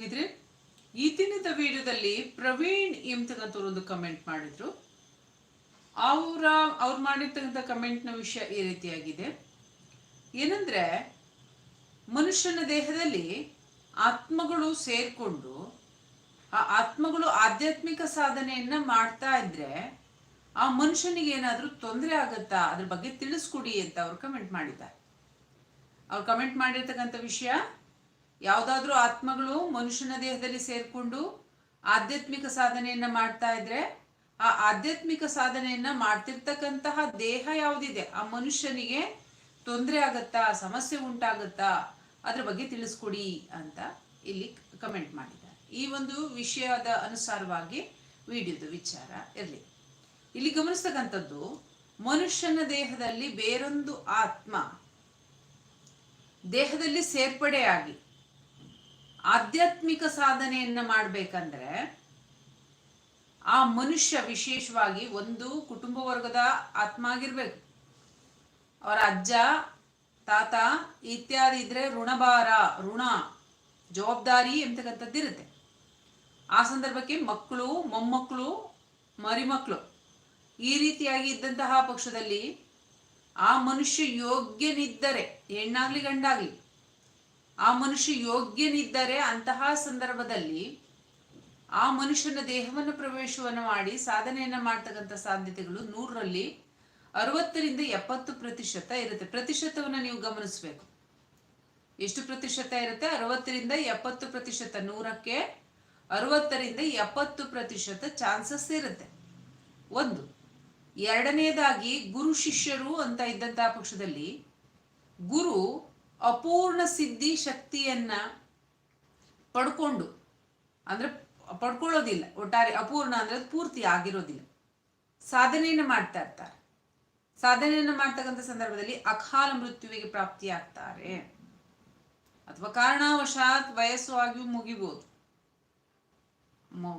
ಸ್ನೇಹಿತರೆ, ಈ ದಿನದ ವಿಡಿಯೋದಲ್ಲಿ ಪ್ರವೀಣ್ ಒಂದು ಕಮೆಂಟ್ ಮಾಡಿದ್ರು. ಅವರ, ಅವ್ರು ಮಾಡಿರ್ತಕ್ಕಂಥ ಕಮೆಂಟ್ನ ವಿಷಯ ಈ ರೀತಿಯಾಗಿದೆ. ಏನಂದ್ರೆ, ಮನುಷ್ಯನ ದೇಹದಲ್ಲಿ ಆತ್ಮಗಳು ಸೇರಿಕೊಂಡು, ಆ ಆತ್ಮಗಳು ಆಧ್ಯಾತ್ಮಿಕ ಸಾಧನೆಯನ್ನ ಮಾಡ್ತಾ ಇದ್ರೆ, ಆ ಮನುಷ್ಯನಿಗೆ ಏನಾದರೂ ತೊಂದರೆ ಆಗುತ್ತಾ? ಅದ್ರ ಬಗ್ಗೆ ತಿಳಿಸ್ಕೊಡಿ ಅಂತ ಅವ್ರು ಕಮೆಂಟ್ ಮಾಡಿದ್ದಾರೆ. ಅವ್ರು ಕಮೆಂಟ್ ಮಾಡಿರ್ತಕ್ಕಂಥ ವಿಷಯ ಯಾವುದಾದ್ರೂ ಆತ್ಮಗಳು ಮನುಷ್ಯನ ದೇಹದಲ್ಲಿ ಸೇರ್ಕೊಂಡು ಆಧ್ಯಾತ್ಮಿಕ ಸಾಧನೆಯನ್ನ ಮಾಡ್ತಾ ಇದ್ರೆ, ಆ ಆಧ್ಯಾತ್ಮಿಕ ಸಾಧನೆಯನ್ನ ಮಾಡ್ತಿರ್ತಕ್ಕಂತಹ ದೇಹ ಯಾವುದಿದೆ? ಆ ಮನುಷ್ಯನಿಗೆ ತೊಂದರೆ ಆಗತ್ತಾ? ಸಮಸ್ಯೆ ಉಂಟಾಗತ್ತಾ? ಅದ್ರ ಬಗ್ಗೆ ತಿಳಿಸ್ಕೊಡಿ ಅಂತ ಇಲ್ಲಿ ಕಮೆಂಟ್ ಮಾಡಿದ್ದಾರೆ. ಈ ಒಂದು ವಿಷಯದ ಅನುಸಾರವಾಗಿ ವಿಡಿಯೋದು ವಿಚಾರ ಇರಲಿ. ಇಲ್ಲಿ ಗಮನಿಸ್ತಕ್ಕಂಥದ್ದು, ಮನುಷ್ಯನ ದೇಹದಲ್ಲಿ ಬೇರೊಂದು ಆತ್ಮ ದೇಹದಲ್ಲಿ ಸೇರ್ಪಡೆಯಾಗಿ ಆಧ್ಯಾತ್ಮಿಕ ಸಾಧನೆಯನ್ನ ಮಾಡ್ಬೇಕಂದ್ರೆ ಆ ಮನುಷ್ಯ ವಿಶೇಷವಾಗಿ ಒಂದು ಕುಟುಂಬ ವರ್ಗದ ಆತ್ಮ ಆಗಿರ್ಬೇಕು ಅವರ ಅಜ್ಜ, ತಾತ ಇತ್ಯಾದಿ ಇದ್ರೆ ಋಣಭಾರ, ಋಣ, ಜವಾಬ್ದಾರಿ ಎಂತಕ್ಕಂಥದ್ದು ಇರುತ್ತೆ. ಆ ಸಂದರ್ಭಕ್ಕೆ ಮಕ್ಕಳು, ಮೊಮ್ಮಕ್ಕಳು ಮರಿಮಕ್ಕಳು ಈ ರೀತಿಯಾಗಿ ಇದ್ದಂತಹ ಪಕ್ಷದಲ್ಲಿ ಆ ಮನುಷ್ಯ ಯೋಗ್ಯನಿದ್ದರೆ, ಹೆಣ್ಣಾಗ್ಲಿ ಗಂಡಾಗ್ಲಿ ಆ ಮನುಷ್ಯ ಯೋಗ್ಯನಿದ್ದರೆ ಅಂತಹ ಸಂದರ್ಭದಲ್ಲಿ ಆ ಮನುಷ್ಯನ ದೇಹವನ್ನು ಪ್ರವೇಶವನ್ನು ಮಾಡಿ ಸಾಧನೆಯನ್ನ ಮಾಡ್ತಕ್ಕಂಥ ಸಾಧ್ಯತೆಗಳು ನೂರರಲ್ಲಿ ಅರವತ್ತರಿಂದ ಎಪ್ಪತ್ತು ಪ್ರತಿಶತ ಇರುತ್ತೆ. ಪ್ರತಿಶತವನ್ನು ನೀವು ಗಮನಿಸಬೇಕು. ಎಷ್ಟು ಪ್ರತಿಶತ ಇರುತ್ತೆ? ಅರವತ್ತರಿಂದ ಎಪ್ಪತ್ತು ಪ್ರತಿಶತ. ನೂರಕ್ಕೆ ಅರವತ್ತರಿಂದ ಎಪ್ಪತ್ತು ಪ್ರತಿಶತ ಚಾನ್ಸಸ್ ಇರುತ್ತೆ. ಒಂದು. ಎರಡನೇದಾಗಿ ಗುರು ಶಿಷ್ಯರು ಅಂತ ಇದ್ದಂತಹ ಪಕ್ಷದಲ್ಲಿ ಗುರು ಅಪೂರ್ಣ ಸಿದ್ಧಿ ಶಕ್ತಿಯನ್ನ ಪಡ್ಕೊಂಡು, ಅಂದ್ರೆ ಪಡ್ಕೊಳ್ಳೋದಿಲ್ಲ, ಒಟ್ಟಾರೆ ಅಪೂರ್ಣ ಅಂದ್ರೆ ಅದು ಪೂರ್ತಿ ಆಗಿರೋದಿಲ್ಲ. ಸಾಧನೆಯನ್ನು ಮಾಡ್ತಾ ಇರ್ತಾರೆ. ಸಾಧನೆಯನ್ನು ಮಾಡ್ತಕ್ಕಂಥ ಸಂದರ್ಭದಲ್ಲಿ ಅಕಾಲ ಮೃತ್ಯುವಿಗೆ ಪ್ರಾಪ್ತಿಯಾಗ್ತಾರೆ. ಅಥವಾ ಕಾರಣವಶಾತ್ ವಯಸ್ಸು ಆಗಿ ಮುಗಿಬೋದು.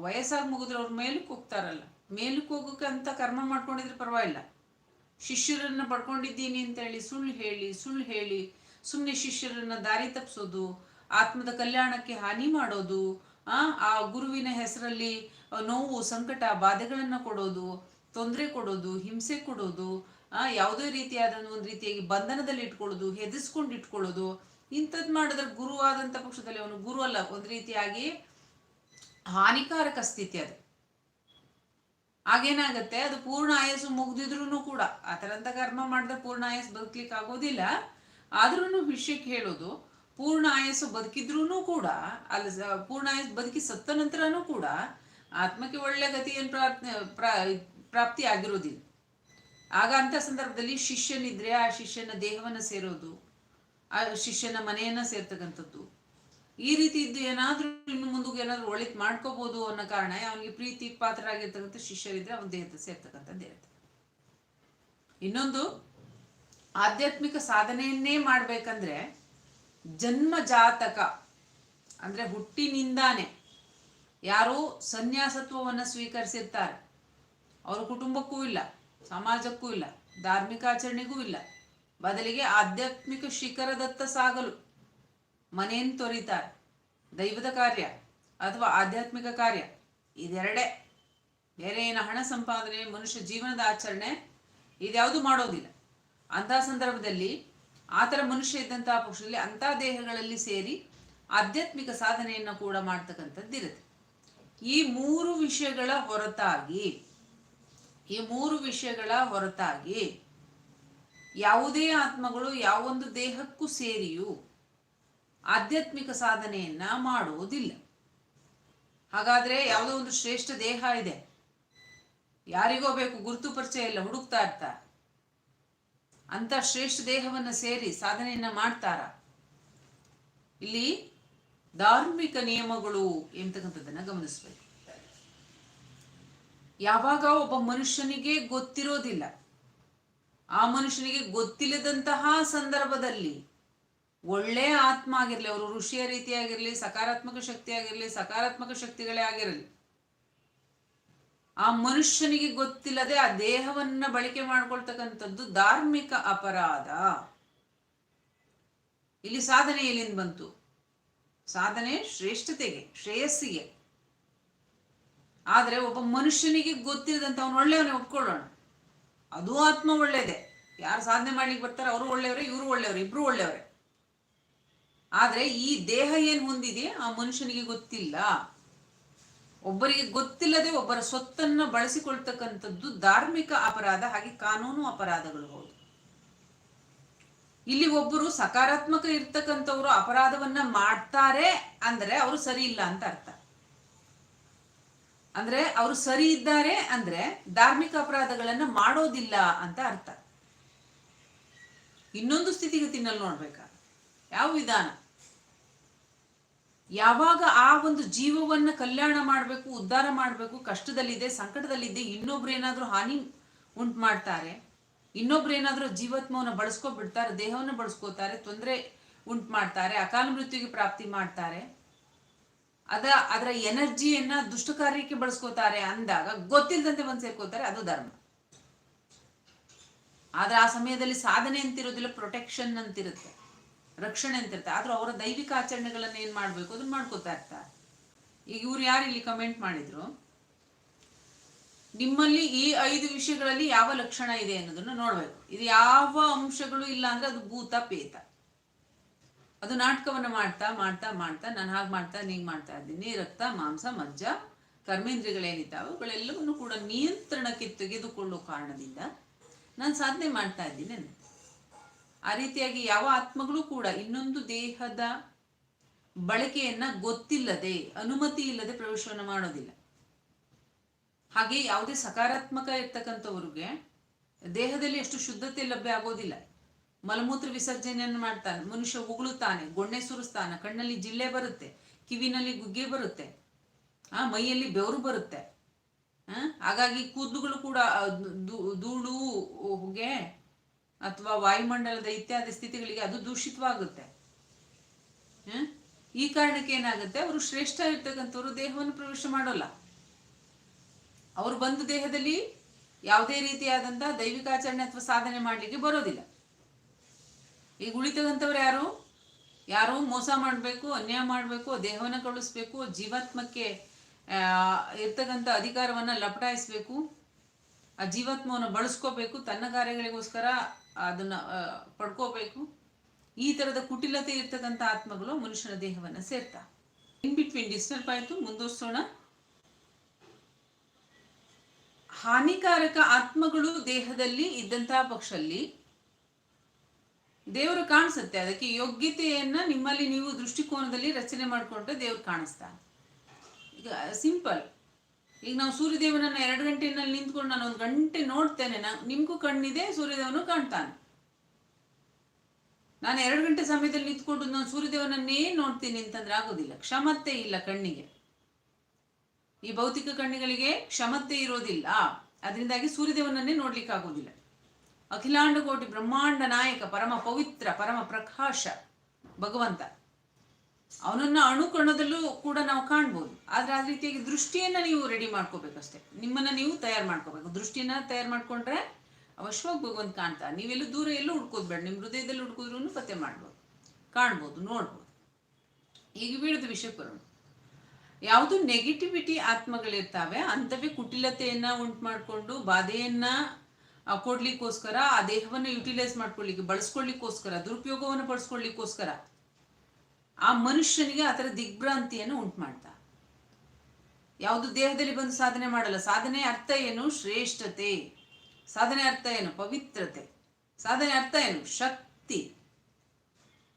ವಯಸ್ಸಾಗಿ ಮುಗಿದ್ರೆ ಅವ್ರ ಮೇಲಕ್ಕೆ ಹೋಗ್ತಾರಲ್ಲ. ಮೇಲಕ್ಕೆ ಹೋಗೋಕೆ ಅಂತ ಕರ್ಮ ಮಾಡ್ಕೊಂಡಿದ್ರೆ ಪರವಾಗಿಲ್ಲ. ಶಿಷ್ಯರನ್ನ ಪಡ್ಕೊಂಡಿದ್ದೀನಿ ಅಂತ ಹೇಳಿ ಸುಳ್ಳು ಹೇಳಿ ಸುಳ್ಳು ಹೇಳಿ ಸುಮ್ಮನೆ ಶಿಷ್ಯರನ್ನ ದಾರಿ ತಪ್ಪಿಸೋದು ಆತ್ಮದ ಕಲ್ಯಾಣಕ್ಕೆ ಹಾನಿ ಮಾಡೋದು, ಆ ಆ ಗುರುವಿನ ಹೆಸರಲ್ಲಿ ನೋವು, ಸಂಕಟ, ಬಾಧೆಗಳನ್ನ ಕೊಡೋದು, ತೊಂದರೆ ಕೊಡೋದು, ಹಿಂಸೆ ಕೊಡೋದು, ಆ, ಯಾವುದೇ ರೀತಿಯಾದ ಒಂದು ರೀತಿಯಾಗಿ ಬಂಧನದಲ್ಲಿ ಇಟ್ಕೊಳ್ಳೋದು, ಹೆದರ್ಸ್ಕೊಂಡು ಇಟ್ಕೊಳ್ಳೋದು ಇಂಥದ್ದು ಮಾಡಿದ್ರೆ ಗುರು ಆದಂತ ಪಕ್ಷದಲ್ಲಿ ಅವನು ಗುರು ಅಲ್ಲ, ಒಂದು ರೀತಿಯಾಗಿ ಹಾನಿಕಾರಕ ಸ್ಥಿತಿ ಅದು. ಆಗೇನಾಗತ್ತೆ ಅದು ಪೂರ್ಣ ಆಯಸ್ಸು ಮುಗ್ದಿದ್ರು ಕೂಡ, ಆ ಕರ್ಮ ಮಾಡಿದ್ರೆ ಪೂರ್ಣ ಆಯಸ್ಸು ಬದುಕ್ಲಿಕ್ಕೆ ಆಗೋದಿಲ್ಲ. ಆದ್ರೂ ವಿಷಯಕ್ಕೆ ಹೇಳೋದು, ಪೂರ್ಣ ಆಯಸ್ಸು ಬದುಕಿದ್ರೂ ಕೂಡ, ಅಲ್ಲಿ ಪೂರ್ಣ ಆಯಸ್ಸು ಬದುಕಿ ಸತ್ತ ನಂತರನೂ ಕೂಡ ಆತ್ಮಕ್ಕೆ ಒಳ್ಳೆ ಗತಿಯನ್ನು ಪ್ರಾರ್ಥನೆ ಪ್ರಾಪ್ತಿ ಆಗಿರೋದಿಲ್ಲ. ಆಗ ಅಂತ ಸಂದರ್ಭದಲ್ಲಿ ಶಿಷ್ಯನಿದ್ರೆ ಆ ಶಿಷ್ಯನ ದೇಹವನ್ನು ಸೇರೋದು, ಆ ಶಿಷ್ಯನ ಮನೆಯನ್ನ ಸೇರ್ತಕ್ಕಂಥದ್ದು. ಈ ರೀತಿ ಇದ್ದು ಏನಾದ್ರೂ ಇನ್ನು ಮುಂದೆ ಏನಾದರೂ ಒಳಿತ್ ಮಾಡ್ಕೋಬಹುದು ಅನ್ನೋ ಕಾರಣ ಅವನಿಗೆ ಪ್ರೀತಿ ಪಾತ್ರರಾಗಿರ್ತಕ್ಕಂಥ ಶಿಷ್ಯರಿದ್ರೆ ಅವನ ದೇಹದ ಸೇರ್ತಕ್ಕಂಥದ್ದು ಇರುತ್ತೆ. ಇನ್ನೊಂದು ಆಧ್ಯಾತ್ಮಿಕ ಸಾಧನೆಯನ್ನೇ ಮಾಡಬೇಕಂದ್ರೆ ಜನ್ಮ ಜಾತಕ, ಅಂದರೆ ಹುಟ್ಟಿನಿಂದಾನೆ ಯಾರು ಸನ್ಯಾಸತ್ವವನ್ನು ಸ್ವೀಕರಿಸಿರ್ತಾರೆ. ಅವ್ರ ಕುಟುಂಬಕ್ಕೂ ಇಲ್ಲ, ಸಮಾಜಕ್ಕೂ ಇಲ್ಲ, ಧಾರ್ಮಿಕ ಆಚರಣೆಗೂ ಇಲ್ಲ. ಬದಲಿಗೆ ಆಧ್ಯಾತ್ಮಿಕ ಶಿಖರದತ್ತ ಸಾಗಲು ಮನೆಯನ್ನು ತೊರಿತಾರೆ. ದೈವದ ಕಾರ್ಯ ಅಥವಾ ಆಧ್ಯಾತ್ಮಿಕ ಕಾರ್ಯ, ಇದೆರಡೇ. ಬೇರೆ ಏನು ಹಣ ಸಂಪಾದನೆ, ಮನುಷ್ಯ ಜೀವನದ ಆಚರಣೆ, ಇದ್ಯಾವುದು ಮಾಡೋದಿಲ್ಲ. ಅಂತಹ ಸಂದರ್ಭದಲ್ಲಿ ಆ ಥರ ಮನುಷ್ಯ ಇದ್ದಂತಹ ಪಕ್ಷದಲ್ಲಿ ಅಂಥ ದೇಹಗಳಲ್ಲಿ ಸೇರಿ ಆಧ್ಯಾತ್ಮಿಕ ಸಾಧನೆಯನ್ನು ಕೂಡ ಮಾಡ್ತಕ್ಕಂಥದ್ದಿರುತ್ತೆ ಈ ಮೂರು ವಿಷಯಗಳ ಹೊರತಾಗಿ, ಈ ಮೂರು ವಿಷಯಗಳ ಹೊರತಾಗಿ ಯಾವುದೇ ಆತ್ಮಗಳು ಯಾವೊಂದು ದೇಹಕ್ಕೂ ಸೇರಿಯೂ ಆಧ್ಯಾತ್ಮಿಕ ಸಾಧನೆಯನ್ನ ಮಾಡುವುದಿಲ್ಲ ಹಾಗಾದ್ರೆ ಯಾವುದೋ ಒಂದು ಶ್ರೇಷ್ಠ ದೇಹ ಇದೆ. ಯಾರಿಗೋ ಬೇಕು ಗುರುತು ಪರಿಚಯ ಇಲ್ಲ ಹುಡುಕ್ತಾ ಇರ್ತಾರೆ. ಅಂತ ಶ್ರೇಷ್ಠ ದೇಹವನ್ನ ಸೇರಿ ಸಾಧನೆಯನ್ನ ಮಾಡ್ತಾರ? ಇಲ್ಲಿ ಧಾರ್ಮಿಕ ನಿಯಮಗಳು ಎಂತಕ್ಕಂಥದ್ದನ್ನ ಗಮನಿಸ್ಬೇಕು. ಯಾವಾಗ ಒಬ್ಬ ಮನುಷ್ಯನಿಗೆ ಗೊತ್ತಿರೋದಿಲ್ಲ, ಆ ಮನುಷ್ಯನಿಗೆ ಗೊತ್ತಿಲ್ಲದಂತಹ ಸಂದರ್ಭದಲ್ಲಿ ಒಳ್ಳೆ ಆತ್ಮ ಆಗಿರ್ಲಿ, ಅವರು ಋಷಿಯ ರೀತಿಯಾಗಿರಲಿ, ಸಕಾರಾತ್ಮಕ ಶಕ್ತಿ ಆಗಿರಲಿ, ಸಕಾರಾತ್ಮಕ ಶಕ್ತಿಗಳೇ ಆಗಿರಲಿ ಆ ಮನುಷ್ಯನಿಗೆ ಗೊತ್ತಿಲ್ಲದೆ ಆ ದೇಹವನ್ನ ಬಳಕೆ ಮಾಡ್ಕೊಳ್ತಕ್ಕಂಥದ್ದು ಧಾರ್ಮಿಕ ಅಪರಾಧ. ಇಲ್ಲಿ ಸಾಧನೆ ಎಲ್ಲಿಂದ ಬಂತು? ಸಾಧನೆ ಶ್ರೇಷ್ಠತೆಗೆ, ಶ್ರೇಯಸ್ಸಿಗೆ. ಆದರೆ ಒಬ್ಬ ಮನುಷ್ಯನಿಗೆ ಗೊತ್ತಿರದಂತ ಅವನು ಒಳ್ಳೆಯವನೇ, ಒಪ್ಕೊಳ್ಳೋಣ. ಅದು ಆತ್ಮ ಒಳ್ಳೇದೆ. ಯಾರು ಸಾಧನೆ ಮಾಡ್ಲಿಕ್ಕೆ ಬರ್ತಾರೆ ಅವರು ಒಳ್ಳೆಯವರೇ, ಇವರು ಒಳ್ಳೆಯವರು, ಇಬ್ರು ಒಳ್ಳೆಯವರೇ. ಆದ್ರೆ ಈ ದೇಹ ಏನ್ ಹೊಂದಿದೆ? ಆ ಮನುಷ್ಯನಿಗೆ ಗೊತ್ತಿಲ್ಲ. ಒಬ್ಬರಿಗೆ ಗೊತ್ತಿಲ್ಲದೆ ಒಬ್ಬರ ಸ್ವತ್ತನ್ನ ಬಳಸಿಕೊಳ್ತಕ್ಕಂಥದ್ದು ಧಾರ್ಮಿಕ ಅಪರಾಧ ಹಾಗೆ ಕಾನೂನು ಅಪರಾಧಗಳು ಹೌದು. ಇಲ್ಲಿ ಒಬ್ಬರು ಸಕಾರಾತ್ಮಕ ಇರ್ತಕ್ಕಂಥವ್ರು ಅಪರಾಧವನ್ನ ಮಾಡ್ತಾರೆ ಅಂದ್ರೆ ಅವರು ಸರಿ ಇಲ್ಲ ಅಂತ ಅರ್ಥ. ಅಂದ್ರೆ ಅವರು ಸರಿ ಇದ್ದಾರೆ ಅಂದ್ರೆ ಧಾರ್ಮಿಕ ಅಪರಾಧಗಳನ್ನ ಮಾಡೋದಿಲ್ಲ ಅಂತ ಅರ್ಥ. ಇನ್ನೊಂದು ಸ್ಥಿತಿಗತಿನಲ್ಲಿ ನೋಡ್ಬೇಕಾ ಯಾವ ವಿಧಾನ? ಯಾವಾಗ ಆ ಒಂದು ಜೀವವನ್ನ ಕಲ್ಯಾಣ ಮಾಡಬೇಕು, ಉದ್ಧಾರ ಮಾಡಬೇಕು, ಕಷ್ಟದಲ್ಲಿದೆ, ಸಂಕಟದಲ್ಲಿದೆ, ಇನ್ನೊಬ್ರು ಏನಾದರೂ ಹಾನಿ ಉಂಟು ಮಾಡ್ತಾರೆ, ಇನ್ನೊಬ್ರು ಏನಾದರೂ ಜೀವಾತ್ಮವನ್ನ ಬಳಸ್ಕೊಬಿಡ್ತಾರೆ, ದೇಹವನ್ನು ಬಳಸ್ಕೋತಾರೆ, ತೊಂದರೆ ಉಂಟು ಮಾಡ್ತಾರೆ, ಅಕಾಲ ಮೃತ್ಯುಗೆ ಪ್ರಾಪ್ತಿ ಮಾಡ್ತಾರೆ, ಅದ ಅದರ ಎನರ್ಜಿಯನ್ನ ದುಷ್ಟ ಕಾರ್ಯಕ್ಕೆ ಬಳಸ್ಕೋತಾರೆ ಅಂದಾಗ ಗೊತ್ತಿಲ್ಲದಂತೆ ಬಂದು ಸೇರ್ಕೋತಾರೆ, ಅದು ಧರ್ಮ. ಆದ್ರೆ ಆ ಸಮಯದಲ್ಲಿ ಸಾಧನೆ ಅಂತಿರೋದಿಲ್ಲ ಪ್ರೊಟೆಕ್ಷನ್ ಅಂತಿರುತ್ತೆ. ರಕ್ಷಣೆ ಅಂತಿರುತ್ತೆ ಆದ್ರೂ ಅವರ ದೈವಿಕ ಆಚರಣೆಗಳನ್ನ ಏನ್ ಮಾಡ್ಬೇಕು? ಅದನ್ನ ಮಾಡ್ಕೋತಾ ಇರ್ತಾರೆ ಈಗ ಇವ್ರು ಯಾರು ಇಲ್ಲಿ ಕಮೆಂಟ್ ಮಾಡಿದ್ರು? ನಿಮ್ಮಲ್ಲಿ ಈ ಐದು ವಿಷಯಗಳಲ್ಲಿ ಯಾವ ಲಕ್ಷಣ ಇದೆ ಅನ್ನೋದನ್ನ ನೋಡ್ಬೇಕು. ಇದು ಯಾವ ಅಂಶಗಳು ಇಲ್ಲ ಅಂದ್ರೆ ಅದು ಭೂತ, ಪೇತ. ಅದು ನಾಟಕವನ್ನ ಮಾಡ್ತಾ ಮಾಡ್ತಾ ಮಾಡ್ತಾ, ನಾನು ಹಾಗೆ ಮಾಡ್ತಾ ನೀಗ್ ಮಾಡ್ತಾ ಇದ್ದೀನಿ, ರಕ್ತ, ಮಾಂಸ, ಮಜ್ಜ ಕರ್ಮೇಂದ್ರಿಗಳೇನಿದ್ದಾವೆ ಅವುಗಳೆಲ್ಲವನ್ನು ಕೂಡ ನಿಯಂತ್ರಣಕ್ಕೆ ತೆಗೆದುಕೊಳ್ಳುವ ಕಾರಣದಿಂದ ನಾನು ಸಾಧನೆ ಮಾಡ್ತಾ ಇದ್ದೀನಿ ಅಂತ. ಆ ರೀತಿಯಾಗಿ ಯಾವ ಆತ್ಮಗಳು ಕೂಡ ಇನ್ನೊಂದು ದೇಹದ ಬಳಕೆಯನ್ನ ಗೊತ್ತಿಲ್ಲದೆ, ಅನುಮತಿ ಇಲ್ಲದೆ ಪ್ರವೇಶವನ್ನು ಮಾಡೋದಿಲ್ಲ. ಹಾಗೆ ಯಾವುದೇ ಸಕಾರಾತ್ಮಕ ಇರ್ತಕ್ಕಂಥವ್ರಿಗೆ ದೇಹದಲ್ಲಿ ಎಷ್ಟು ಶುದ್ಧತೆ ಲಭ್ಯ ಆಗೋದಿಲ್ಲ. ಮಲಮೂತ್ರ ವಿಸರ್ಜನೆಯನ್ನು ಮಾಡ್ತಾನೆ, ಮನುಷ್ಯ ಉಗುಳುತ್ತಾನೆ, ಗೊಣ್ಣೆ ಸುರಿಸ್ತಾನೆ, ಕಣ್ಣಲ್ಲಿ ಜಿಲ್ಲೆ ಬರುತ್ತೆ, ಕಿವಿನಲ್ಲಿ ಗುಗ್ಗೆ ಬರುತ್ತೆ, ಆ, ಮೈಯಲ್ಲಿ ಬೆವರು ಬರುತ್ತೆ ಹಾಗಾಗಿ ಕೂದಲುಗಳು ಕೂಡ ಧೂಳು, ಹೊಗೆ ಅಥವಾ ವಾಯುಮಂಡಲದ ಇತ್ಯಾದಿ ಸ್ಥಿತಿಗಳಿಗೆ ಅದು ದೂಷಿತವಾಗುತ್ತೆ. ಈ ಕಾರಣಕ್ಕೆ ಏನಾಗುತ್ತೆ? ಅವರು ಶ್ರೇಷ್ಠ ಇರ್ತಕ್ಕಂಥವ್ರು, ದೇಹವನ್ನು ಪ್ರವೇಶ ಮಾಡೋಲ್ಲ. ಅವರು ಬಂದು ದೇಹದಲ್ಲಿ ಯಾವುದೇ ರೀತಿಯಾದಂತಹ ದೈವಿಕಾಚರಣೆ ಅಥವಾ ಸಾಧನೆ ಮಾಡಲಿಕ್ಕೆ ಬರೋದಿಲ್ಲ. ಈಗ ಉಳಿತಕ್ಕಂಥವ್ರು ಯಾರು? ಯಾರು ಮೋಸ ಮಾಡಬೇಕು, ಅನ್ಯಾಯ ಮಾಡಬೇಕು, ದೇಹವನ್ನು ಕಳಿಸ್ಬೇಕು ಜೀವಾತ್ಮಕ್ಕೆ ಇರ್ತಕ್ಕಂಥ ಅಧಿಕಾರವನ್ನು ಲಪಟಾಯಿಸ್ಬೇಕು ಆ ಜೀವಾತ್ಮವನ್ನು ಬಳಸ್ಕೋಬೇಕು, ತನ್ನ ಕಾರ್ಯಗಳಿಗೋಸ್ಕರ ಅದನ್ನ ಪಡ್ಕೋಬೇಕು. ಈ ತರದ ಕುಟಿಲತೆ ಇರ್ತಕ್ಕಂಥ ಆತ್ಮಗಳು ಮನುಷ್ಯನ ದೇಹವನ್ನ ಸೇರ್ತಾ. ಇನ್ ಬಿಟ್ವೀನ್ ಡಿಸ್ಟರ್ಬ್ ಆಯ್ತು ಮುಂದುವರ್ಸೋಣ ಹಾನಿಕಾರಕ ಆತ್ಮಗಳು ದೇಹದಲ್ಲಿ ಇದ್ದಂತಹ ಪಕ್ಷಲ್ಲಿ ದೇವರು ಕಾಣಿಸುತ್ತೆ. ಅದಕ್ಕೆ ಯೋಗ್ಯತೆಯನ್ನ ನಿಮ್ಮಲ್ಲಿ ನೀವು ದೃಷ್ಟಿಕೋನದಲ್ಲಿ ರಚನೆ ಮಾಡಿಕೊಂಡ್ರೆ ದೇವ್ರು ಕಾಣಿಸ್ತಾನೆ ಈಗ, ಸಿಂಪಲ್. ಈಗ ನಾವು ಸೂರ್ಯದೇವನನ್ನ ಎರಡು ಗಂಟೆನಲ್ಲಿ ನಿಂತ್ಕೊಂಡು ನಾನು ಒಂದು ಗಂಟೆ ನೋಡ್ತೇನೆ. ನಾ ನಿಮ್ಗೂ ಕಣ್ಣಿದೆ, ಸೂರ್ಯದೇವನು ಕಾಣ್ತಾನೆ. ನಾನು ಎರಡು ಗಂಟೆ ಸಮಯದಲ್ಲಿ ನಿಂತ್ಕೊಂಡು ನಾನು ಸೂರ್ಯದೇವನನ್ನೇ ನೋಡ್ತೀನಿ ಅಂತಂದ್ರೆ ಆಗೋದಿಲ್ಲ. ಕ್ಷಮತೆ ಇಲ್ಲ ಕಣ್ಣಿಗೆ. ಈ ಭೌತಿಕ ಕಣ್ಣುಗಳಿಗೆ ಕ್ಷಮತೆ ಇರೋದಿಲ್ಲ. ಅದರಿಂದಾಗಿ ಸೂರ್ಯದೇವನನ್ನೇ ನೋಡ್ಲಿಕ್ಕೆ ಆಗೋದಿಲ್ಲ. ಅಖಿಲಾಂಡ ಕೋಟಿ ಬ್ರಹ್ಮಾಂಡ ನಾಯಕ, ಪರಮ ಪವಿತ್ರ, ಪರಮ ಪ್ರಕಾಶ, ಭಗವಂತ. ಅವನನ್ನ ಅಣುಕಣದಲ್ಲೂ ಕೂಡ ನಾವು ಕಾಣ್ಬೋದು. ಆದ್ರೆ ಆ ರೀತಿಯಾಗಿ ದೃಷ್ಟಿಯನ್ನ ನೀವು ರೆಡಿ ಮಾಡ್ಕೋಬೇಕಷ್ಟೇ. ನಿಮ್ಮನ್ನ ನೀವು ತಯಾರು ಮಾಡ್ಕೋಬೇಕು. ದೃಷ್ಟಿಯನ್ನ ತಯಾರು ಮಾಡ್ಕೊಂಡ್ರೆ ಅವಶ್ಯವಾಗಿ ಭಗವಂತ ಕಾಣ್ತಾ. ನೀವೆಲ್ಲೂ ದೂರ ಎಲ್ಲೂ ಹುಡ್ಕೋದ್ಬೇಡ ನಿಮ್ಮ ಹೃದಯದಲ್ಲಿ ಹುಡ್ಕೋದ್ರೂ ಪತ್ತೆ ಮಾಡ್ಬೋದು. ಕಾಣ್ಬೋದು, ನೋಡ್ಬೋದು. ಈಗ ಬೀಳದ ವಿಷಯ ಬರೋಣ ಯಾವುದು ನೆಗೆಟಿವಿಟಿ ಆತ್ಮಗಳಿರ್ತಾವೆ ಅಂಥವೇ ಕುಟಿಲತೆಯನ್ನ ಉಂಟು ಮಾಡಿಕೊಂಡು ಬಾಧೆಯನ್ನ ಕೊಡ್ಲಿಕ್ಕೋಸ್ಕರ, ಆ ದೇಹವನ್ನ ಯುಟಿಲೈಸ್ ಮಾಡ್ಕೊಳ್ಳಿಕ್ಕೆ, ಬಳಸ್ಕೊಳ್ಳಿಕ್ಕೋಸ್ಕರ, ದುರುಪಯೋಗವನ್ನು ಪಡಿಸ್ಕೊಳ್ಳಿಕ್ಕೋಸ್ಕರ ಆ ಮನುಷ್ಯನಿಗೆ ಆ ಥರ ದಿಗ್ಭ್ರಾಂತಿಯನ್ನು ಉಂಟು ಮಾಡ್ತಾ ಯಾವುದು ದೇಹದಲ್ಲಿ ಬಂದು ಸಾಧನೆ ಮಾಡಲ್ಲ. ಸಾಧನೆ ಅರ್ಥ ಏನು? ಶ್ರೇಷ್ಠತೆ. ಸಾಧನೆ ಅರ್ಥ ಏನು? ಪವಿತ್ರತೆ. ಸಾಧನೆ ಅರ್ಥ ಏನು? ಶಕ್ತಿ.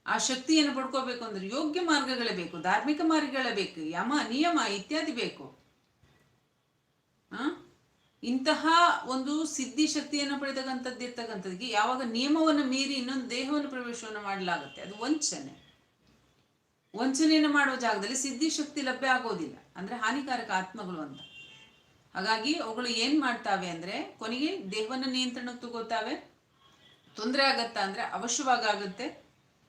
ಆ ಶಕ್ತಿಯನ್ನು ಪಡ್ಕೋಬೇಕು ಅಂದ್ರೆ ಯೋಗ್ಯ ಮಾರ್ಗಗಳೇ ಬೇಕು. ಧಾರ್ಮಿಕ ಮಾರ್ಗಗಳೇ ಬೇಕು. ಯಮ, ನಿಯಮ ಇತ್ಯಾದಿ ಬೇಕು? ಇಂತಹ ಒಂದು ಸಿದ್ಧಿ ಶಕ್ತಿಯನ್ನು ಪಡೆದಕ್ಕಂಥದ್ದು ಇರ್ತಕ್ಕಂಥದ್ದಿಗೆ ಯಾವಾಗ ನಿಯಮವನ್ನು ಮೀರಿ ಇನ್ನೊಂದು ದೇಹವನ್ನು ಪ್ರವೇಶವನ್ನು ಮಾಡಲಾಗುತ್ತೆ. ಅದು ವಂಚನೆ. ವಂಚನೆಯನ್ನು ಮಾಡುವ ಜಾಗದಲ್ಲಿ ಸಿದ್ಧಿ ಶಕ್ತಿ ಲಭ್ಯ ಆಗೋದಿಲ್ಲ. ಅಂದ್ರೆ ಹಾನಿಕಾರಕ ಆತ್ಮಗಳು ಅಂತ. ಹಾಗಾಗಿ ಅವುಗಳು ಏನು ಮಾಡ್ತಾವೆ ಅಂದ್ರೆ ಕೊನೆಗೆ ದೇಹವನ್ನು ನಿಯಂತ್ರಣಕ್ಕೆ ತಗೋತಾವೆ. ತೊಂದರೆ ಆಗತ್ತಾ ಅಂದ್ರೆ ಅವಶ್ಯವಾಗಿ ಆಗುತ್ತೆ.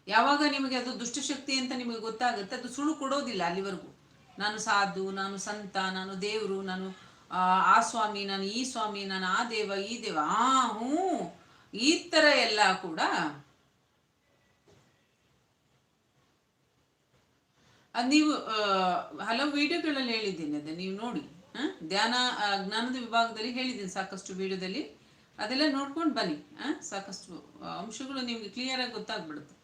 ಯಾವಾಗ ನಿಮಗೆ ಅದು ದುಷ್ಟಶಕ್ತಿ ಅಂತ ನಿಮಗೆ ಗೊತ್ತಾಗುತ್ತೆ ಅದು ಸುಳ್ಳು ಕೊಡೋದಿಲ್ಲ ಅಲ್ಲಿವರೆಗೂ. ನಾನು ಸಾಧು ನಾನು ಸಂತ ನಾನು ದೇವರು ನಾನು ಆ, ಸ್ವಾಮಿ ನಾನು ಈ ಸ್ವಾಮಿ ನಾನು ಆ ದೇವ ಈ ದೇವ ಆ ಹ್ಞೂ ಈ ತರ ಎಲ್ಲ ಕೂಡ ನೀವು ಹಲವು ವಿಡಿಯೋಗಳಲ್ಲಿ ಹೇಳಿದ್ದೀನಿ ಅದನ್ನ ನೀವು ನೋಡಿ. ಹಾಂ? ಧ್ಯಾನ ಜ್ಞಾನದ ವಿಭಾಗದಲ್ಲಿ ಹೇಳಿದ್ದೀನಿ ಸಾಕಷ್ಟು ವಿಡಿಯೋದಲ್ಲಿ. ಅದೆಲ್ಲ ನೋಡ್ಕೊಂಡು ಬನ್ನಿ. ಹಾಂ? ಸಾಕಷ್ಟು ಅಂಶಗಳು ನಿಮ್ಗೆ ಕ್ಲಿಯರ್ ಆಗಿ ಗೊತ್ತಾಗ್ಬಿಡುತ್ತೆ.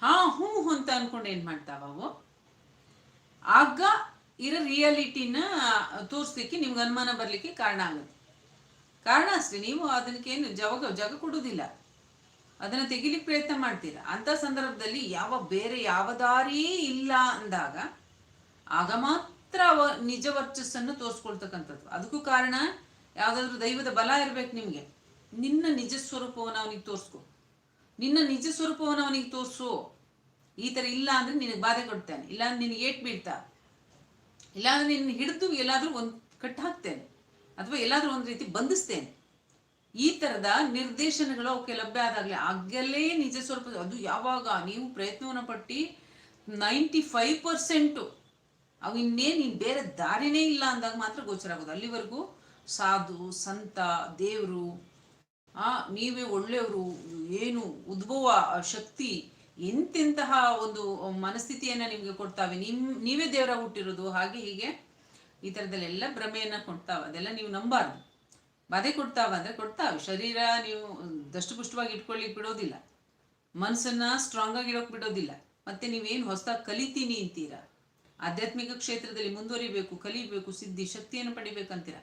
ಹಾ, ಹೂ ಅಂತ ಅನ್ಕೊಂಡು ಏನ್ ಮಾಡ್ತಾವ ಅವು? ಆಗ ಇರೋ ರಿಯಾಲಿಟಿನ ತೋರಿಸ್ಲಿಕ್ಕೆ ನಿಮ್ಗೆ ಅನುಮಾನ ಬರ್ಲಿಕ್ಕೆ ಕಾರಣ ಆಗುತ್ತೆ. ಕಾರಣ ಅಷ್ಟೇ, ನೀವು ಅದಕ್ಕೇನು ಜವಾಗ, ಜಗ ಕೊಡೋದಿಲ್ಲ ಅದನ್ನು ತೆಗಿಲಿಕ್ಕೆ ಪ್ರಯತ್ನ ಮಾಡ್ತೀರಾ. ಅಂಥ ಸಂದರ್ಭದಲ್ಲಿ ಯಾವ ಬೇರೆ ಯಾವ ದಾರಿ ಇಲ್ಲ ಅಂದಾಗ ಆಗ ಮಾತ್ರ ಅವ ನಿಜ ವರ್ಚಸ್ಸನ್ನು ತೋರಿಸ್ಕೊಳ್ತಕ್ಕಂಥದ್ದು. ಅದಕ್ಕೂ ಕಾರಣ ಯಾವುದಾದ್ರೂ ದೈವದ ಬಲ ಇರಬೇಕು ನಿಮಗೆ. ನಿನ್ನ ನಿಜ ಸ್ವರೂಪವನ್ನು ಅವನಿಗೆ ತೋರಿಸ್ಕೊ. ನಿನ್ನ ನಿಜ ಸ್ವರೂಪವನ್ನು ಅವನಿಗೆ ತೋರಿಸು. ಈ ಥರ ಇಲ್ಲ ಅಂದ್ರೆ ನಿನಗೆ ಬಾಧೆ ಕೊಡ್ತೇನೆ. ಇಲ್ಲ ಅಂದ್ರೆ ನಿನಗೆ ಏಟ್ ಬೀಳ್ತಾ. ಇಲ್ಲಾಂದ್ರೆ ನಿನ್ನ ಹಿಡಿದು ಎಲ್ಲಾದರೂ ಒಂದು ಕಟ್ ಹಾಕ್ತೇನೆ. ಅಥವಾ ಎಲ್ಲಾದರೂ ಒಂದು ರೀತಿ ಬಂಧಿಸ್ತೇನೆ. ಈ ತರದ ನಿರ್ದೇಶನಗಳು ಅವಕ್ಕೆ ಲಭ್ಯ ಆದಾಗಲೇ ಆಗಲೇ ನಿಜ ಸ್ವಲ್ಪ ಅದು ಯಾವಾಗ? ನೀವು ಪ್ರಯತ್ನವನ್ನು ಪಟ್ಟು ನೈಂಟಿ ಫೈವ್ ಪರ್ಸೆಂಟು ಅವು ಇನ್ನೇನು ಇನ್ನು ಬೇರೆ ದಾರಿನೇ ಇಲ್ಲ ಅಂದಾಗ ಮಾತ್ರ ಗೋಚರ ಆಗೋದು ಅಲ್ಲಿವರೆಗೂ ಸಾಧು, ಸಂತ, ದೇವರು, ಆ, ನೀವೇ ಒಳ್ಳೆಯವರು, ಏನು ಉದ್ಭವ, ಶಕ್ತಿ, ಎಂತೆಂತಹ ಒಂದು ಮನಸ್ಥಿತಿಯನ್ನ ನಿಮ್ಗೆ ಕೊಡ್ತಾವೆ. ನಿಮ್ ನೀವೇ ದೇವರ ಹುಟ್ಟಿರೋದು. ಹಾಗೆ ಹೀಗೆ ಈ ಥರದಲ್ಲೆಲ್ಲ ಭ್ರಮೆಯನ್ನ ಕೊಡ್ತಾವೆ. ಅದೆಲ್ಲ ನೀವು ನಂಬಾರ್ದು. ಬಾಧೆ ಕೊಡ್ತಾವ ಅಂದರೆ ಕೊಡ್ತಾವೆ ಶರೀರ ನೀವು ದಷ್ಟಪುಷ್ಟವಾಗಿ ಇಟ್ಕೊಳ್ಳಿಕ್ ಬಿಡೋದಿಲ್ಲ. ಮನಸ್ಸನ್ನು ಸ್ಟ್ರಾಂಗ್ ಆಗಿ ಇಡೋಕ್ ಬಿಡೋದಿಲ್ಲ. ಮತ್ತೆ ನೀವೇನು ಹೊಸದಾಗಿ ಕಲಿತೀನಿ ಅಂತೀರ? ಆಧ್ಯಾತ್ಮಿಕ ಕ್ಷೇತ್ರದಲ್ಲಿ ಮುಂದುವರಿಬೇಕು, ಕಲಿಬೇಕು, ಸಿದ್ಧಿ, ಶಕ್ತಿಯನ್ನು ಪಡಿಬೇಕಂತೀರ?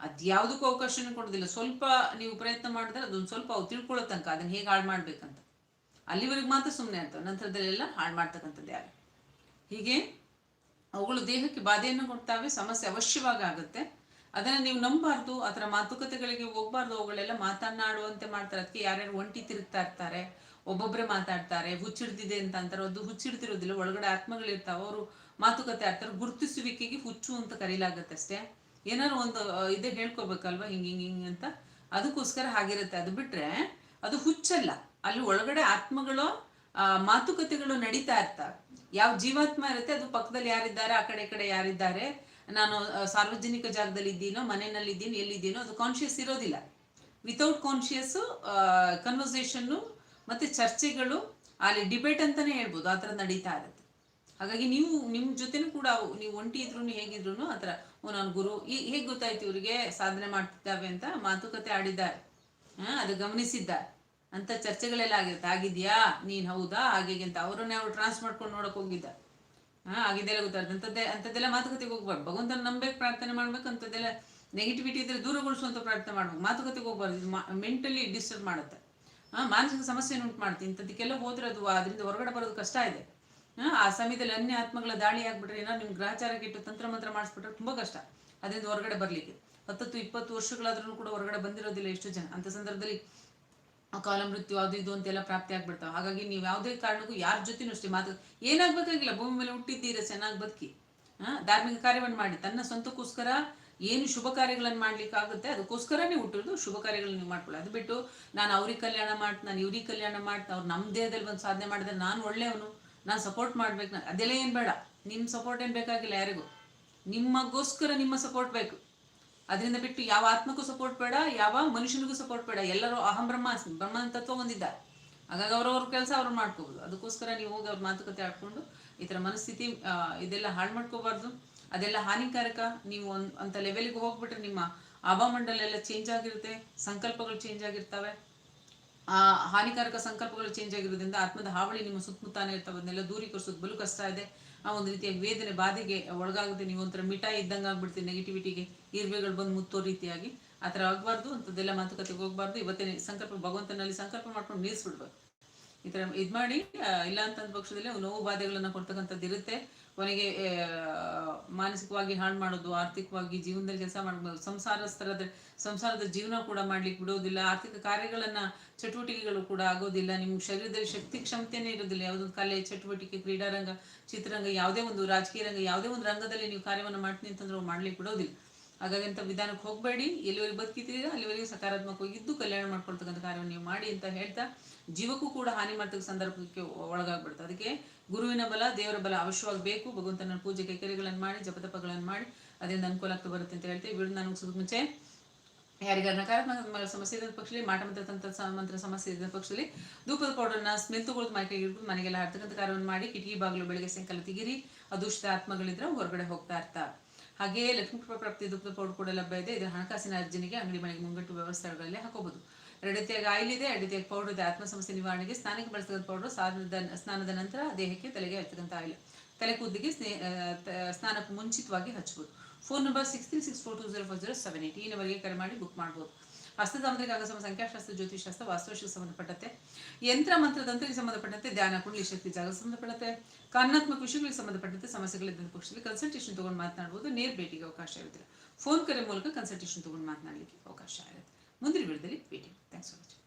ಅದ್ಯಾವುದಕ್ಕೂ ಅವಕಾಶನೂ ಕೊಡೋದಿಲ್ಲ. ಸ್ವಲ್ಪ ನೀವು ಪ್ರಯತ್ನ ಮಾಡಿದ್ರೆ ಅದೊಂದು ಸ್ವಲ್ಪ ಅವು ತಿಳ್ಕೊಳ್ಳೋ ತನಕ ಅದನ್ನ ಹೇಗೆ ಹಾಳು ಮಾಡ್ಬೇಕಂತ. ಅಲ್ಲಿವರೆಗೆ ಮಾತ್ರ ಸುಮ್ಮನೆ ಅಂತ ನಂತರದಲ್ಲೆಲ್ಲ ಹಾಳು ಮಾಡ್ತಕ್ಕಂಥದ್ದು ಯಾರು ಹೀಗೆ ಅವುಗಳು ದೇಹಕ್ಕೆ ಬಾಧೆಯನ್ನು ಕೊಡ್ತಾವೆ, ಸಮಸ್ಯೆ ಅವಶ್ಯವಾಗಿ ಆಗುತ್ತೆ. ಅದನ್ನ ನೀವು ನಂಬಾರ್ದು ಅದರ ಮಾತುಕತೆಗಳಿಗೆ ಹೋಗ್ಬಾರ್ದು ಅವುಗಳೆಲ್ಲ ಮಾತನಾಡುವಂತೆ ಮಾಡ್ತಾರೆ. ಅದಕ್ಕೆ ಯಾರ್ಯಾರು ಒಂಟಿ ತಿರುಗ್ತಾ ಇರ್ತಾರೆ ಒಬ್ಬೊಬ್ಬರೇ ಮಾತಾಡ್ತಾರೆ ಹುಚ್ಚಿಡ್ದಿದೆ ಅಂತ ಅಂತಾರೆ. ಅದು ಹುಚ್ಚಿಡ್ತಿರೋದಿಲ್ಲ ಒಳಗಡೆ ಆತ್ಮಗಳಿರ್ತಾವ ಅವರು ಮಾತುಕತೆ ಆಡ್ತಾರೆ. ಗುರುತಿಸುವಿಕೆಗೆ ಹುಚ್ಚು ಅಂತ ಕರೀಲಾಗತ್ತೆ ಅಷ್ಟೇ. ಏನಾದ್ರು ಒಂದು ಇದೇ ಹೇಳ್ಕೊಬೇಕಲ್ವಾ ಹಿಂಗ್ ಹಿಂಗ್ ಹಿಂಗ್ ಅಂತ? ಅದಕ್ಕೋಸ್ಕರ ಹಾಗಿರುತ್ತೆ. ಅದು ಬಿಟ್ರೆ ಅದು ಹುಚ್ಚಲ್ಲ. ಅಲ್ಲಿ ಒಳಗಡೆ ಆತ್ಮಗಳು ಆ, ಮಾತುಕತೆಗಳು ನಡೀತಾ ಇರ್ತವೆ. ಯಾವ ಜೀವಾತ್ಮ ಇರುತ್ತೆ ಅದು ಪಕ್ಕದಲ್ಲಿ ಯಾರಿದ್ದಾರೆ ಆ ಕಡೆ ಕಡೆ ಯಾರಿದ್ದಾರೆ ನಾನು ಸಾರ್ವಜನಿಕ ಜಾಗದಲ್ಲಿ ಇದ್ದೀನೋ, ಮನೆಯಲ್ಲಿ ಇದ್ದೀನಿ, ಎಲ್ಲಿದ್ದೀನೋ, ಅದು ಕಾನ್ಶಿಯಸ್ ಇರೋದಿಲ್ಲ. ವಿತೌಟ್ ಕಾನ್ಶಿಯಸ್ ಕನ್ವರ್ಸೇಷನ್ನು ಮತ್ತೆ ಚರ್ಚೆಗಳು, ಅಲ್ಲಿ ಡಿಬೇಟ್ ಅಂತಾನೆ ಹೇಳ್ಬೋದು, ಆ ಥರ ನಡೀತಾ ಇರುತ್ತೆ. ಹಾಗಾಗಿ ನೀವು ನಿಮ್ಮ ಜೊತೆನೂ ಕೂಡ ನೀವು ಒಂಟಿ ಇದ್ರೂ ಹೇಗಿದ್ರು ಆ ಥರ, ಓ, ನಾನು ಗುರು ಈ ಹೇಗೆ ಗೊತ್ತಾಯ್ತು ಇವರಿಗೆ, ಸಾಧನೆ ಮಾಡ್ತಿದ್ದಾವೆ ಅಂತ ಮಾತುಕತೆ ಆಡಿದ್ದಾರೆ. ಹಾಂ, ಅದು ಗಮನಿಸಿದ್ದಾರೆ. ಅಂತ ಚರ್ಚೆಗಳೆಲ್ಲ ಆಗಿರುತ್ತೆ. ಆಗಿದ್ಯಾ ನೀನು ಹೌದಾ? ಹಾಗೆ ಅಂತ. ಅವರನ್ನೇ ಅವ್ರು ಟ್ರಾನ್ಸ್ ಮಾಡ್ಕೊಂಡು ನೋಡೋಕೆ ಹೋಗಿದ್ದ ಹಾ ಗೊತ್ತಾಗುತ್ತೆ ಅಂಥದ್ದೇ, ಅಂಥದ್ದೆಲ್ಲ ಮಾತುಕತೆಗೆ ಹೋಗ್ಬಾರ್ದು. ಭಗವಂತನ ನಂಬೇಕು ಪ್ರಾರ್ಥನೆ ಮಾಡ್ಬೇಕು, ಅಂಥದ್ದೆಲ್ಲ ನೆಗೆಟಿವಿಟಿ ಇದ್ರೆ ದೂರಗೊಳಿಸುವಂತ ಪ್ರಾರ್ಥನೆ ಮಾಡ್ಬೇಕು. ಮಾತುಕತೆಗೆ ಹೋಗ್ಬಾರ್ದು. ಮೆಂಟಲಿ ಡಿಸ್ಟರ್ಬ್ ಮಾಡುತ್ತೆ. ಹಾ, ಮಾನಸಿಕ ಸಮಸ್ಯೆಯನ್ನು ಉಂಟು ಮಾಡುತ್ತೆ. ಇಂಥದ್ದಕ್ಕೆಲ್ಲ ಹೋದ್ರೆ ಅದು ಅದರಿಂದ ಹೊರಗಡೆ ಬರೋದು ಕಷ್ಟ ಇದೆ. ಆ ಸಮಯದಲ್ಲಿ ಅನ್ಯ ಆತ್ಮಗಳ ದಾಳಿ ಆಗ್ಬಿಟ್ರೆ ಏನೋ ನಿಮ್ಗೆ ಗ್ರಹಚಾರಕ್ಕೆ ಇಟ್ಟು ತಂತ್ರ ಮಂತ್ರ ಮಾಡಿಸ್ಬಿಟ್ರೆ ತುಂಬಾ ಕಷ್ಟ. ಅದರಿಂದ ಹೊರಗಡೆ ಬರಲಿಕ್ಕೆ. ಹತ್ತತ್ತು ಇಪ್ಪತ್ತು ವರ್ಷಗಳಾದ್ರೂ ಕೂಡ ಹೊರಗಡೆ ಬಂದಿರೋದಿಲ್ಲ ಎಷ್ಟು ಜನ. ಅಂತ ಸಂದರ್ಭದಲ್ಲಿ ಅಕಾಲ ಮೃತ್ಯು, ಅದು ಇದು ಅಂತೆಲ್ಲ ಪ್ರಾಪ್ತಿ ಆಗ್ಬಿಡ್ತಾವೆ. ಹಾಗಾಗಿ ನೀವು ಯಾವುದೇ ಕಾರಣಕ್ಕೂ ಯಾರ ಜೊತೆನೂ ಅಷ್ಟೇ ಮಾತು ಏನಾಗ್ಬೇಕಾಗಿಲ್ಲ, ಭೂಮಿ ಮೇಲೆ ಹುಟ್ಟಿದ್ದೀರ ಚೆನ್ನಾಗಿ ಬದುಕಿ. ಧಾರ್ಮಿಕ ಕಾರ್ಯವನ್ನು ಮಾಡಿ. ತನ್ನ ಸ್ವಂತಕ್ಕೋಸ್ಕರ ಏನು ಶುಭ ಕಾರ್ಯಗಳನ್ನು ಮಾಡ್ಲಿಕ್ಕೆ ಆಗುತ್ತೆ, ಅದಕ್ಕೋಸ್ಕರನೇ ಹುಟ್ಟಿರೋದು ಶುಭ ಕಾರ್ಯಗಳನ್ನ ನೀವು ಮಾಡ್ಕೊಳ್ಳಿ. ಅದು ಬಿಟ್ಟು ನಾನು ಅವ್ರಿಗೆ ಕಲ್ಯಾಣ ಮಾಡ್ತೀನಿ ನಾನು ಇವ್ರಿಗೆ ಕಲ್ಯಾಣ ಮಾಡ್ತೀನಿ ಅವ್ರು ನಮ್ಮ ದೇಹದಲ್ಲಿ ಒಂದು ಸಾಧನೆ ಮಾಡಿದ್ರೆ ನಾನು ಒಳ್ಳೆಯವನು, ನಾನು ಸಪೋರ್ಟ್ ಮಾಡ್ಬೇಕು ನಾನು. ಅದೆಲ್ಲ ಏನು ಬೇಡ. ನಿಮ್ಮ ಸಪೋರ್ಟ್ ಏನು ಬೇಕಾಗಿಲ್ಲ ಯಾರಿಗೂ. ನಿಮ್ಮಗೋಸ್ಕರ ನಿಮ್ಮ ಸಪೋರ್ಟ್ ಬೇಕು. ಅದರಿಂದ ಬಿಟ್ಟು ಯಾವ ಆತ್ಮಕ್ಕೂ ಸಪೋರ್ಟ್ ಬೇಡ, ಯಾವ ಮನುಷ್ಯನಿಗೂ ಸಪೋರ್ಟ್ ಬೇಡ. ಎಲ್ಲರೂ ಅಹಂ ಬ್ರಹ್ಮ ಬ್ರಹ್ಮ ತತ್ವ ಹೊಂದಿದ್ದಾರೆ ಹಾಗಾಗಿ ಅವ್ರವ್ರ ಕೆಲಸ ಅವ್ರು ಮಾಡ್ಕೋಬೋದು. ಅದಕ್ಕೋಸ್ಕರ ನೀವು ಹೋಗಿ ಅವ್ರ ಮಾತುಕತೆ ಆಡ್ಕೊಂಡು ಈ ಥರ ಮನಸ್ಥಿತಿ ಇದೆಲ್ಲ ಹಾಳು ಮಾಡ್ಕೋಬಾರ್ದು. ಅದೆಲ್ಲ ಹಾನಿಕಾರಕ. ನೀವು ಒಂದ್, ಅಂತ ಲೆವೆಲ್ಗೆ ಹೋಗ್ಬಿಟ್ರೆ ನಿಮ್ಮ ಆಭಾಮಂಡಲ ಎಲ್ಲ ಚೇಂಜ್ ಆಗಿರುತ್ತೆ, ಸಂಕಲ್ಪಗಳು ಚೇಂಜ್ ಆಗಿರ್ತವೆ. ಆ, ಹಾನಿಕಾರಕ ಸಂಕಲ್ಪಗಳು ಚೇಂಜ್ ಆಗಿರೋದ್ರಿಂದ ಆತ್ಮದ ಹಾವಳಿ ನಿಮ್ಮ ಸುತ್ತಮುತ್ತಾನೆ ಇರ್ತವೆ. ಅದನ್ನೆಲ್ಲ ದೂರೀಕರಿಸೋದು ಬಲು ಕಷ್ಟ ಇದೆ. ಆ ಒಂದು ರೀತಿಯ ವೇದನೆ ಬಾಧೆಗೆ ಒಳಗಾಗುತ್ತೆ. ನೀವು ಒಂಥರ ಮಿಠಾಯಿ ಇದ್ದಂಗೆ ಆಗ್ಬಿಡ್ತೀವಿ ನೆಗೆಟಿವಿಟಿಗೆ ಇರ್ವೆಗಳು ಬಂದು ಮುತ್ತೋ ರೀತಿಯಾಗಿ. ಆ ಥರ ಆಗಬಾರ್ದು, ಅಂಥದ್ದೆಲ್ಲ ಮಾತುಕತೆಗೆ ಹೋಗ್ಬಾರ್ದು. ಇವತ್ತೇ ಸಂಕಲ್ಪ, ಭಗವಂತನಲ್ಲಿ ಸಂಕಲ್ಪ ಮಾಡ್ಕೊಂಡು ನಿಲ್ಲಿಸ್ಬಿಡ್ಬೇಕು. ಈ ಥರ ಇದು ಮಾಡಿ ಇಲ್ಲ ಅಂತಂದ ಪಕ್ಷದಲ್ಲಿ ನೋವು ಬಾಧೆಗಳನ್ನು ಕೊಡ್ತಕ್ಕಂಥದ್ದು ಇರುತ್ತೆ ಕೊನೆಗೆ ಮಾನಸಿಕವಾಗಿ ಹಾಳು ಮಾಡೋದು, ಆರ್ಥಿಕವಾಗಿ ಜೀವನದಲ್ಲಿ ಕೆಲಸ ಮಾಡ್ಬೋದು, ಸಂಸಾರಸ್ಥರದ, ಸಂಸಾರದ ಜೀವನ ಕೂಡ ಮಾಡ್ಲಿಕ್ಕೆ ಬಿಡೋದಿಲ್ಲ, ಆರ್ಥಿಕ ಕಾರ್ಯಗಳನ್ನ ಚಟುವಟಿಕೆಗಳು ಕೂಡ ಆಗೋದಿಲ್ಲ, ನಿಮ್ಗೆ ಶರೀರದಲ್ಲಿ ಶಕ್ತಿ ಕ್ಷಮತೆನೇ ಇರೋದಿಲ್ಲ, ಯಾವುದೊಂದು ಕಲೆ, ಚಟುವಟಿಕೆ, ಕ್ರೀಡಾರಂಗ, ಚಿತ್ರರಂಗ, ಯಾವುದೇ ಒಂದು ರಾಜಕೀಯ ರಂಗ, ಯಾವುದೇ ಒಂದು ರಂಗದಲ್ಲಿ ನೀವು ಕಾರ್ಯವನ್ನು ಮಾಡ್ತೀನಿ ಅಂತಂದ್ರೆ ಅವು ಮಾಡ್ಲಿಕ್ಕೆ ಬಿಡೋದಿಲ್ಲ. ಹಾಗಾಗಿ ಅಂತ ವಿಧಾನಕ್ಕೆ ಹೋಗಬೇಡಿ, ಎಲ್ಲಿವರೆಗೆ ಬದುಕಿದ್ದೀರಾ, ಅಲ್ಲಿವರೆಗೆ ಸಕಾರಾತ್ಮಕವಾಗಿ ಇದ್ದು ಕಲ್ಯಾಣ ಮಾಡ್ಕೊಳ್ತಕ್ಕಂಥ ಕಾರ್ಯವನ್ನು ನೀವು ಮಾಡಿ ಅಂತ ಹೇಳ್ತಾ, ಜೀವಕ್ಕೂ ಕೂಡ ಹಾನಿ ಮಾಡ್ತಕ್ಕ ಸಂದರ್ಭಕ್ಕೆ ಒಳಗಾಗ್ಬಿಡ್ತದೆ ಅದಕ್ಕೆ ಗುರುವಿನ ಬಲ, ದೇವರ ಬಲ ಅವಶ್ಯವಾಗಿ ಬೇಕು. ಭಗವಂತನ ಪೂಜೆ ಕೈಕರ್ಯಗಳನ್ನು ಮಾಡಿ ಜಪತಪಗಳನ್ನು ಮಾಡಿ, ಅದರಿಂದ ಅನುಕೂಲ ಆಗ್ತಾ ಬರುತ್ತೆ ಅಂತ ಹೇಳ್ತೀವಿ. ವಿಡಿಯೋ ನಾನು ಮುಗಿಸೋದಕ್ಕೆ ಮುಂಚೆ ಯಾರಿಗಾರ ನಕಾರಾತ್ಮಕ ಸಮಸ್ಯೆ ಇದ್ದ ಪಕ್ಷದಲ್ಲಿ, ಮಾಟ ಮಂತ್ರ ತಂತ್ರ ಮಂತ್ರ ಸಮಸ್ಯೆ ಇದ್ದ ಪಕ್ಷದಲ್ಲಿ ಧೂಪದ ಪೌಡರ್ನ ಸ್ಮೆಲ್ ಮೈಕೈಗೆ ಇಟ್ಬಿಟ್ಟು ಮನೆಗೆಲ್ಲ ಹರ್ತಕ್ಕಂಥ ಕಾರ್ಯವನ್ನು ಮಾಡಿ, ಕಿಟಕಿ ಬಾಗಿಲು ಬೆಳಗ್ಗೆ ಸಾಯಂಕಾಲ ತೆಗಿರಿ, ಅದೃಷ್ಟ ಆತ್ಮಗಳಿದ್ರೆ ಹೊರಗಡೆ ಹೋಗ್ತಾ ಇರ್ತಾರೆ ಹಾಗೆಯೇ ಲಕ್ಷ್ಮೀ ಪ್ರಾಪ್ತಿ ಧೂಪದ ಪೌಡರ್ ಕೂಡ ಲಭ್ಯ ಇದೆ. ಇದರ ಹಣಕಾಸಿನ ಅರ್ಜಿನಿಗೆ ಅಂಗಡಿ ಮನೆಗೆ ಮುಂಗಟ್ಟು ವ್ಯವಸ್ಥೆಗಳಲ್ಲಿ ಹಾಕೋಬಹುದು ಎರಡು ಆಯಿಲ್ ಇದೆ ಎರಡು ಪೌಡರ್ ಇದೆ. ಆತ್ಮ ಸಮಸ್ಯೆ ನಿವಾರಣೆಗೆ ಸ್ನಾನಕ್ಕೆ ಬಳಸ್ತಕ್ಕಂಥ ಪೌಡರ್ ಸ್ನಾನದ ಸ್ನಾನದ ನಂತರ ದೇಹಕ್ಕೆ ತಲೆಗೆ ಹಚ್ಚತಕ್ಕಂಥ ಆಯಿಲ್. ತಲೆ ಕೂದಲಿಗೆ ಸ್ನೇ ಸ್ನಾನಕ್ಕೆ ಮುಂಚಿತವಾಗಿ ಹಚ್ಬೋದು. Phone number six three six four two zero four zero seven eight ಈ ನಂಬರ್ಗೆ ಕರೆ ಮಾಡಿ ಬುಕ್ ಮಾಡ್ಬೋದು. ಹಸ್ತತಾಂತ್ರಿಕ ಅಗಸಮ ಸಂಖ್ಯಾಶಾಸ್ತ್ರ ಜ್ಯೋತಿಷಾಸ್ತ್ರ ವಾಸ್ತುಶಿಗೆ ಸಂಬಂಧಪಟ್ಟಂತೆ ಯಂತ್ರ, ಮಂತ್ರ, ತಂತ್ರಕ್ಕೆ ಸಂಬಂಧಪಟ್ಟಂತೆ ಧ್ಯಾನ, ಕುಂಡಲಿ ಶಕ್ತಿ ಜಾಗ ಸಂಬಂಧಪಟ್ಟಂತೆ ಕಾರಣಾತ್ಮಕ ವಿಷಯಗಳಿಗೆ ಸಂಬಂಧಪಟ್ಟಂತೆ ಸಮಸ್ಯೆಗಳಿದ್ದ ಪಕ್ಷದಲ್ಲಿ ಕನ್ಸಲ್ಟೇಷನ್ ತಗೊಂಡು ಮಾತನಾಡಬಹುದು ನೇರ ಭೇಟಿಗೆ ಅವಕಾಶ ಇರುತ್ತೆ. ಫೋನ್ ಕರೆ ಮೂಲಕ ಕನ್ಸಲ್ಟೇಷನ್ ತಗೊಂಡು ಮಾತನಾಡಲಿಕ್ಕೆ ಅವಕಾಶ ಇರುತ್ತೆ. ಮುಂದಿನ ವಿಡಿಯೋದಲ್ಲಿ ಭೇಟಿ ಥ್ಯಾಂಕ್ಸ್ ಫಾರ್ ವಾಚಿಂಗ್